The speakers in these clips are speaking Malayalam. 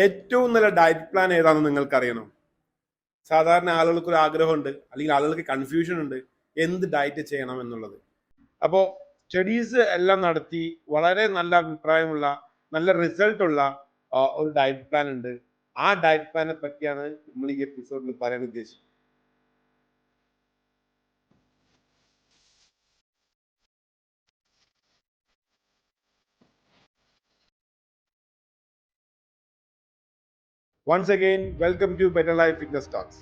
ഏറ്റവും നല്ല ഡയറ്റ് പ്ലാൻ ഏതാണെന്ന് നിങ്ങൾക്ക് അറിയണം സാധാരണ ആളുകൾക്ക് ഒരു ആഗ്രഹമുണ്ട് അല്ലെങ്കിൽ ആളുകൾക്ക് കൺഫ്യൂഷൻ ഉണ്ട് എന്ത് ഡയറ്റ് ചെയ്യണം എന്നുള്ളത്. അപ്പോൾ സ്റ്റഡീസ് എല്ലാം നടത്തി വളരെ നല്ല അഭിപ്രായമുള്ള നല്ല റിസൾട്ട് ഉള്ള ഒരു ഡയറ്റ് പ്ലാൻ ഉണ്ട്. ആ ഡയറ്റ് പ്ലാനെ പറ്റിയാണ് നമ്മൾ ഈ എപ്പിസോഡിൽ പറയാൻ ഉദ്ദേശിച്ചത്. Once again welcome to better life fitness talks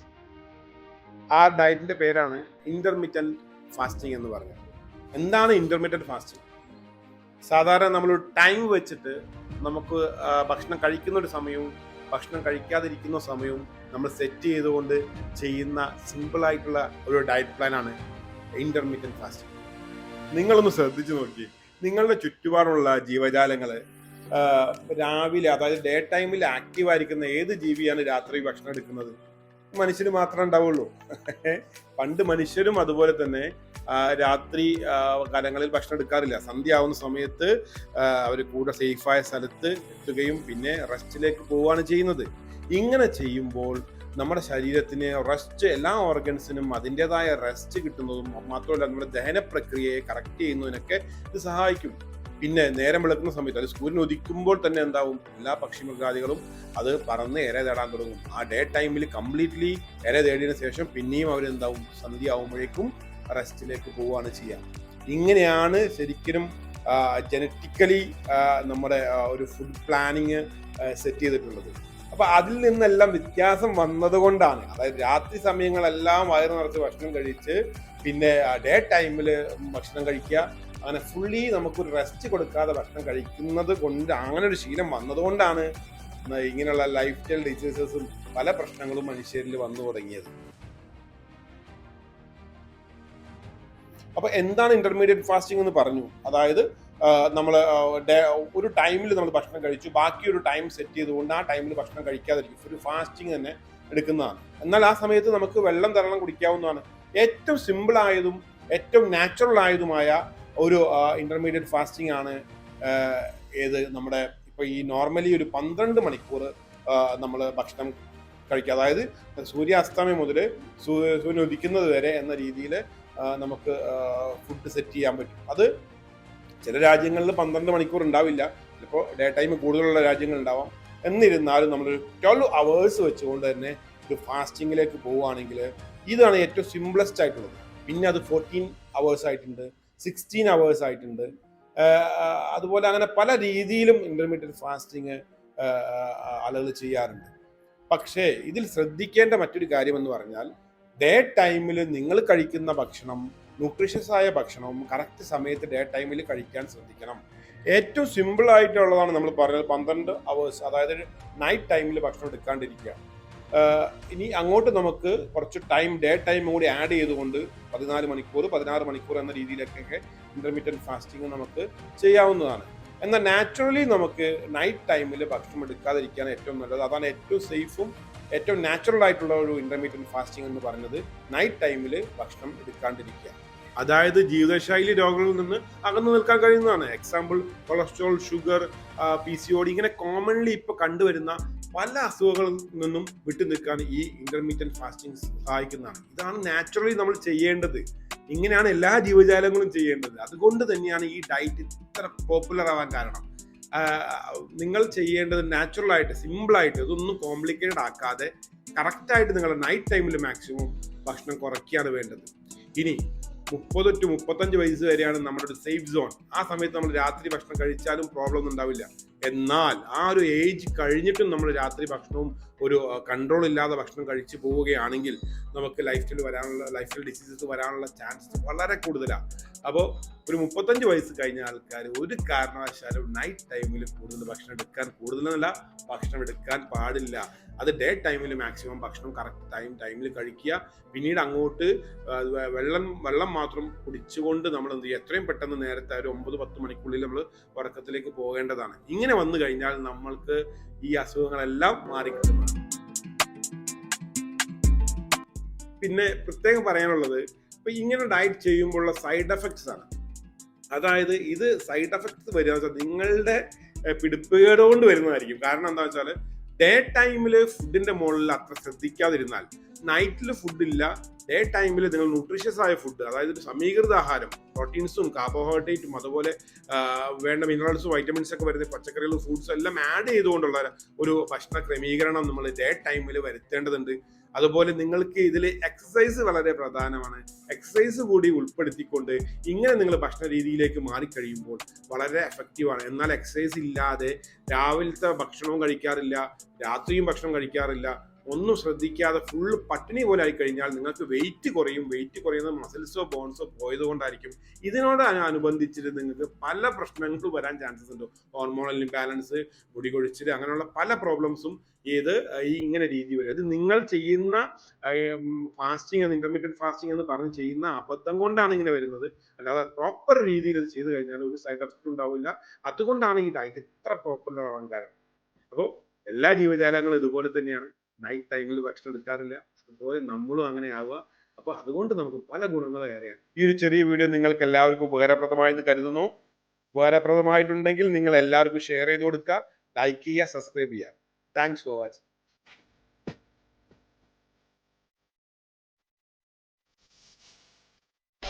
ആ ഡയറ്റിന്റെ പേരാണ് ഇന്റർമീഡിയറ്റ് ഫാസ്റ്റിംഗ് എന്ന് പറഞ്ഞത്. എന്താണ് ഇന്റർമീഡിയറ്റ് ഫാസ്റ്റിംഗ് സാധാരണ നമ്മൾ ടൈം വെച്ചിട്ട് നമുക്ക് ഭക്ഷണം കഴിക്കുന്ന ഒരു സമയവും ഭക്ഷണം കഴിക്കാതിരിക്കുന്ന സമയവും നമ്മൾ സെറ്റ് ചെയ്തുകൊണ്ട് ചെയ്യുന്ന സിമ്പിളായിട്ടുള്ള ഒരു ഡയറ്റ് പ്ലാനാണ് ഇന്റർമീഡിയറ്റ് ഫാസ്റ്റിംഗ് നിങ്ങളൊന്ന് ശ്രദ്ധിച്ചു നോക്കി. നിങ്ങളുടെ ചുറ്റുപാടുള്ള ജീവജാലങ്ങൾ രാവിലെ അതായത് ഡേ ടൈമിൽ ആക്റ്റീവ് ആയിരിക്കുന്ന ഏത് ജീവിയാണ് രാത്രി ഭക്ഷണം എടുക്കുന്നത്? മനുഷ്യന് മാത്രമേ ഉണ്ടാവുള്ളൂ. പണ്ട് മനുഷ്യരും അതുപോലെ തന്നെ രാത്രി കാലങ്ങളിൽ ഭക്ഷണം എടുക്കാറില്ല. സന്ധ്യ ആവുന്ന സമയത്ത് അവർ കൂടെ സേഫായ സ്ഥലത്ത് എത്തുകയും പിന്നെ റെസ്റ്റിലേക്ക് പോവുകയാണ് ചെയ്യുന്നത്. ഇങ്ങനെ ചെയ്യുമ്പോൾ നമ്മുടെ ശരീരത്തിന് റെസ്റ്റ് എല്ലാ ഓർഗൻസിനും അതിന്റെതായ റെസ്റ്റ് കിട്ടുന്നതും മാത്രമല്ല നമ്മുടെ ദഹന പ്രക്രിയയെ കറക്റ്റ് ചെയ്യുന്നതിനൊക്കെ ഇത് സഹായിക്കും. പിന്നെ നേരം വെളുക്കുന്ന സമയത്ത് അത് സൂര്യൻ ഉദിക്കുമ്പോൾ തന്നെ എന്താവും? എല്ലാ പക്ഷി മൃഗാദികളും അത് പറന്ന് ഇര തേടാൻ തുടങ്ങും. ആ ഡേ ടൈമിൽ കംപ്ലീറ്റ്ലി ഇര തേടിയതിനു ശേഷം പിന്നെയും അവരെന്താവും? സന്ധ്യ ആവുമ്പോഴേക്കും റെസ്റ്റിലേക്ക് പോവുകയാണ് ചെയ്യുക. ഇങ്ങനെയാണ് ശരിക്കും ജനറ്റിക്കലി നമ്മുടെ ഒരു ഫുഡ് പ്ലാനിങ് സെറ്റ് ചെയ്തിട്ടുള്ളത്. അപ്പൊ അതിൽ നിന്നെല്ലാം വ്യത്യാസം വന്നതുകൊണ്ടാണ്. അതായത് രാത്രി സമയങ്ങളെല്ലാം വയറ് നിറച്ച് ഭക്ഷണം കഴിച്ച് പിന്നെ ഡേ ടൈമിൽ ഭക്ഷണം കഴിക്കുക അങ്ങനെ ഫുള്ളി നമുക്കൊരു റെസ്റ്റ് കൊടുക്കാതെ ഭക്ഷണം കഴിക്കുന്നത് കൊണ്ട് അങ്ങനെ ഒരു ശീലം വന്നതുകൊണ്ടാണ് ഇങ്ങനെയുള്ള ലൈഫ് സ്റ്റൈൽ ഡിസീസസും പല പ്രശ്നങ്ങളും മനുഷ്യരിൽ വന്നു തുടങ്ങിയത്. അപ്പൊ എന്താണ് ഇന്റർമീഡിയറ്റ് ഫാസ്റ്റിംഗ് എന്ന് പറഞ്ഞു? അതായത് നമ്മൾ ഒരു ടൈമിൽ നമ്മൾ ഭക്ഷണം കഴിച്ചു ബാക്കി ഒരു ടൈം സെറ്റ് ചെയ്തുകൊണ്ട് ആ ടൈമിൽ ഭക്ഷണം കഴിക്കാതിരിക്കും. ഒരു ഫാസ്റ്റിംഗ് തന്നെ എടുക്കുന്നതാണ്. എന്നാൽ ആ സമയത്ത് നമുക്ക് വെള്ളം ധാരാളം കുടിക്കാവുന്നതാണ്. ഏറ്റവും സിമ്പിൾ ആയതും ഏറ്റവും നാച്ചുറൽ ആയതുമായ ഒരു ഇന്റർമീഡിയറ്റ് ഫാസ്റ്റിംഗ് ആണ് ഏത് നമ്മുടെ ഇപ്പൊ ഈ നോർമലി ഒരു പന്ത്രണ്ട് മണിക്കൂർ നമ്മൾ ഭക്ഷണം കഴിക്കുക. അതായത് സൂര്യാസ്തമയം മുതൽ സൂര്യ ഉദിക്കുന്നത് വരെ എന്ന രീതിയിൽ നമുക്ക് ഫുഡ് സെറ്റ് ചെയ്യാൻ പറ്റും. അത് ചില രാജ്യങ്ങളിൽ പന്ത്രണ്ട് മണിക്കൂർ ഉണ്ടാവില്ല. ചിലപ്പോൾ ഡേ ടൈം കൂടുതലുള്ള രാജ്യങ്ങൾ ഉണ്ടാവാം എന്നിരുന്നാലും നമ്മൾ ട്വൽവ് അവേഴ്സ് വെച്ചുകൊണ്ട് തന്നെ ഒരു ഫാസ്റ്റിങ്ങിലേക്ക് പോവുകയാണെങ്കിൽ ഇതാണ് ഏറ്റവും സിംപ്ലസ്റ്റ് ആയിട്ടുള്ളത്. പിന്നെ അത് ഫോർട്ടീൻ അവേഴ്സ് ആയിട്ടുണ്ട്. സിക്സ്റ്റീൻ അവേഴ്സ് ആയിട്ടുണ്ട്. അതുപോലെ അങ്ങനെ പല രീതിയിലും ഇന്റർമീഡിയറ്റ് ഫാസ്റ്റിങ് ആളുകൾ ചെയ്യാറുണ്ട്. പക്ഷേ ഇതിൽ ശ്രദ്ധിക്കേണ്ട മറ്റൊരു കാര്യം എന്ന് പറഞ്ഞാൽ ഡേ ടൈമിൽ നിങ്ങൾ കഴിക്കുന്ന ഭക്ഷണം ന്യൂട്രീഷ്യസ് ആയ ഭക്ഷണവും കറക്റ്റ് സമയത്ത് ഡേ ടൈമിൽ കഴിക്കാൻ ശ്രദ്ധിക്കണം. ഏറ്റവും സിമ്പിൾ ആയിട്ടുള്ളതാണ് നമ്മൾ പറഞ്ഞത് പന്ത്രണ്ട് അവേഴ്സ് അതായത് നൈറ്റ് ടൈമിൽ ഭക്ഷണം എടുക്കാണ്ടിരിക്കുക. ഇനി അങ്ങോട്ട് നമുക്ക് കുറച്ച് ടൈം ഡേ ടൈം കൂടി ആഡ് ചെയ്തുകൊണ്ട് പതിനാല് മണിക്കൂർ പതിനാറ് മണിക്കൂർ എന്ന രീതിയിലേക്കൊക്കെ ഇന്റർമീഡിയറ്റ് ഫാസ്റ്റിംഗ് നമുക്ക് ചെയ്യാവുന്നതാണ്. എന്നാൽ നാച്ചുറലി നമുക്ക് നൈറ്റ് ടൈമിൽ ഭക്ഷണം എടുക്കാതിരിക്കാൻ ഏറ്റവും നല്ലത്. അതാണ് ഏറ്റവും സേഫും ഏറ്റവും നാച്ചുറൽ ആയിട്ടുള്ള ഒരു ഇന്റർമീഡിയറ്റ് ഫാസ്റ്റിംഗ് എന്ന് പറയുന്നത്. നൈറ്റ് ടൈമിൽ ഭക്ഷണം എടുക്കാണ്ടിരിക്കുക. അതായത് ജീവിതശൈലി രോഗങ്ങളിൽ നിന്ന് അകന്നു നിൽക്കാൻ കഴിയുന്നതാണ്. Example cholesterol sugar P C O ഇങ്ങനെ കോമൺലി ഇപ്പൊ കണ്ടുവരുന്ന പല അസുഖങ്ങളിൽ നിന്നും വിട്ടു നിൽക്കാൻ ഈ ഇന്റർമീഡിയറ്റ് ഫാസ്റ്റിംഗ് സഹായിക്കുന്നതാണ്. ഇതാണ് നാച്ചുറലി നമ്മൾ ചെയ്യേണ്ടത്. ഇങ്ങനെയാണ് എല്ലാ ജീവജാലങ്ങളും ചെയ്യേണ്ടത്. അതുകൊണ്ട് തന്നെയാണ് ഈ ഡയറ്റ് ഇത്ര പോപ്പുലർ ആവാൻ കാരണം. നിങ്ങൾ ചെയ്യേണ്ടത് നാച്ചുറൽ ആയിട്ട് സിമ്പിളായിട്ട് ഇതൊന്നും കോംപ്ലിക്കേറ്റഡ് ആക്കാതെ കറക്റ്റായിട്ട് നിങ്ങളുടെ നൈറ്റ് ടൈമിൽ മാക്സിമം ഭക്ഷണം കുറയ്ക്കുകയാണ് വേണ്ടത്. ഇനി മുപ്പത് ടു മുപ്പത്തഞ്ച് വയസ്സ് വരെയാണ് നമ്മുടെ ഒരു സേഫ് സോൺ ആ സമയത്ത് നമ്മൾ രാത്രി ഭക്ഷണം കഴിച്ചാലും പ്രോബ്ലം ഒന്നും ഉണ്ടാവില്ല. എന്നാൽ ആ ഒരു ഏജ് കഴിഞ്ഞിട്ടും നമ്മൾ രാത്രി ഭക്ഷണവും ഒരു കൺട്രോൾ ഇല്ലാതെ ഭക്ഷണം കഴിച്ചു പോവുകയാണെങ്കിൽ നമുക്ക് ലൈഫ് സ്റ്റൈൽ വരാനുള്ള ലൈഫ് സ്റ്റൈൽ ഡിസീസസ് വരാനുള്ള ചാൻസ് വളരെ കൂടുതലാണ് അപ്പോൾ ഒരു മുപ്പത്തഞ്ച് വയസ്സ് കഴിഞ്ഞ ആൾക്കാർ ഒരു കാരണവശാലും നൈറ്റ് ടൈമിൽ കൂടുതൽ ഭക്ഷണം എടുക്കാൻ കൂടുതലല്ല ഭക്ഷണം എടുക്കാൻ പാടില്ല. അത് ഡേ ടൈമിൽ മാക്സിമം ഭക്ഷണം കറക്റ്റ് ടൈം ടൈമിൽ കഴിക്കുക. പിന്നീട് അങ്ങോട്ട് വെള്ളം വെള്ളം മാത്രം കുടിച്ചുകൊണ്ട് നമ്മൾ എന്ത് ചെയ്യുക? എത്രയും പെട്ടെന്ന് നേരത്തെ ഒരു ഒമ്പത് പത്ത് മണിക്കുള്ളിൽ നമ്മൾ ഉറക്കത്തിലേക്ക് പോകേണ്ടതാണ്. ഇങ്ങനെ വന്നു കഴിഞ്ഞാൽ നമ്മൾക്ക് ഈ അസുഖങ്ങളെല്ലാം മാറിക്കിട്ടുന്നതാണ്. പിന്നെ പ്രത്യേകം പറയാനുള്ളത് ഇപ്പൊ ഇങ്ങനെ ഡയറ്റ് ചെയ്യുമ്പോഴുള്ള സൈഡ് എഫക്ട്സ് ആണ്. അതായത് ഇത് സൈഡ് എഫക്ട്സ് വരിക വെച്ചാൽ നിങ്ങളുടെ പിടിപ്പുകേടുകൊണ്ട് പിടിപ്പുകേട് കൊണ്ട് വരുന്നതായിരിക്കും. കാരണം എന്താ വെച്ചാൽ ഡേ ടൈമിൽ ഫുഡിന്റെ മുകളിൽ അത്ര ശ്രദ്ധിക്കാതിരുന്നാൽ നൈറ്റിൽ ഫുഡില്ല ഡേ ടൈമിൽ നിങ്ങൾ ന്യൂട്രീഷ്യസ് ആയ ഫുഡ് അതായത് ഒരു സമീകൃത ആഹാരം പ്രോട്ടീൻസും കാർബോഹൈഡ്രേറ്റും അതുപോലെ വേണ്ട മിനറൽസും വൈറ്റമിൻസ് ഒക്കെ വരുന്ന പച്ചക്കറികളും ഫ്രൂട്ട്സും എല്ലാം ആഡ് ചെയ്തുകൊണ്ടുള്ള ഒരു ഭക്ഷണ ക്രമീകരണം നമ്മൾ ഡേ ടൈമിൽ വരുത്തേണ്ടതുണ്ട്. അതുപോലെ നിങ്ങൾക്ക് ഇതിൽ എക്സസൈസ് വളരെ പ്രധാനമാണ്. എക്സസൈസ് കൂടി ഉൾപ്പെടുത്തിക്കൊണ്ട് ഇങ്ങനെ നിങ്ങൾ ഭക്ഷണ രീതിയിലേക്ക് മാറിക്കഴിയുമ്പോൾ വളരെ എഫക്റ്റീവാണ് എന്നാൽ എക്സസൈസ് ഇല്ലാതെ രാവിലത്തെ ഭക്ഷണവും കഴിക്കാറില്ല രാത്രിയും ഭക്ഷണം കഴിക്കാറില്ല ഒന്നും ശ്രദ്ധിക്കാതെ ഫുള്ള് പട്ടിണി പോലെ ആയി കഴിഞ്ഞാൽ നിങ്ങൾക്ക് വെയിറ്റ് കുറയും. വെയിറ്റ് കുറയുന്നത് മസിൽസോ ബോൺസോ പോയത് കൊണ്ടായിരിക്കും. ഇതിനോട് അനുബന്ധിച്ചിട്ട് നിങ്ങൾക്ക് പല പ്രശ്നങ്ങളും വരാൻ ചാൻസസ് ഉണ്ട്. ഹോർമോണൽ ഇംബാലൻസ് മുടി കൊഴിച്ചിൽ അങ്ങനെയുള്ള പല പ്രോബ്ലംസും ഇത് ഈ ഇങ്ങനെ രീതി വരും. അത് നിങ്ങൾ ചെയ്യുന്ന ഫാസ്റ്റിംഗ് എന്ന് ഇന്റർമീഡിയറ്റ് ഫാസ്റ്റിംഗ് എന്ന് പറഞ്ഞ് ചെയ്യുന്ന അബദ്ധം കൊണ്ടാണ് ഇങ്ങനെ വരുന്നത്. അല്ലാതെ പ്രോപ്പർ രീതിയിൽ ഇത് ചെയ്തു കഴിഞ്ഞാൽ ഒരു സൈഡ് എഫക്റ്റ് ഉണ്ടാവില്ല. അതുകൊണ്ടാണ് ഈ ഡയറ്റ് ഇത്ര പോപ്പുലർ ആവാൻ കാരണം. അപ്പോൾ എല്ലാ ജീവജാലങ്ങളും ഇതുപോലെ തന്നെയാണ്. നൈറ്റ് ടൈമിൽ ഭക്ഷണം എടുക്കാറില്ല. അതുപോലെ നമ്മളും അങ്ങനെ ആവുക അപ്പൊ അതുകൊണ്ട് നമുക്ക് പല ഗുണങ്ങൾ അറിയാം ഈ ഒരു ചെറിയ വീഡിയോ നിങ്ങൾക്ക് എല്ലാവർക്കും ഉപകാരപ്രദമായെന്ന് കരുതുന്നു. ഉപകാരപ്രദമായിട്ടുണ്ടെങ്കിൽ നിങ്ങൾ എല്ലാവർക്കും ഷെയർ ചെയ്ത് കൊടുക്കുക. ലൈക്ക് ചെയ്യുക സബ്സ്ക്രൈബ് ചെയ്യുക. Thanks for watching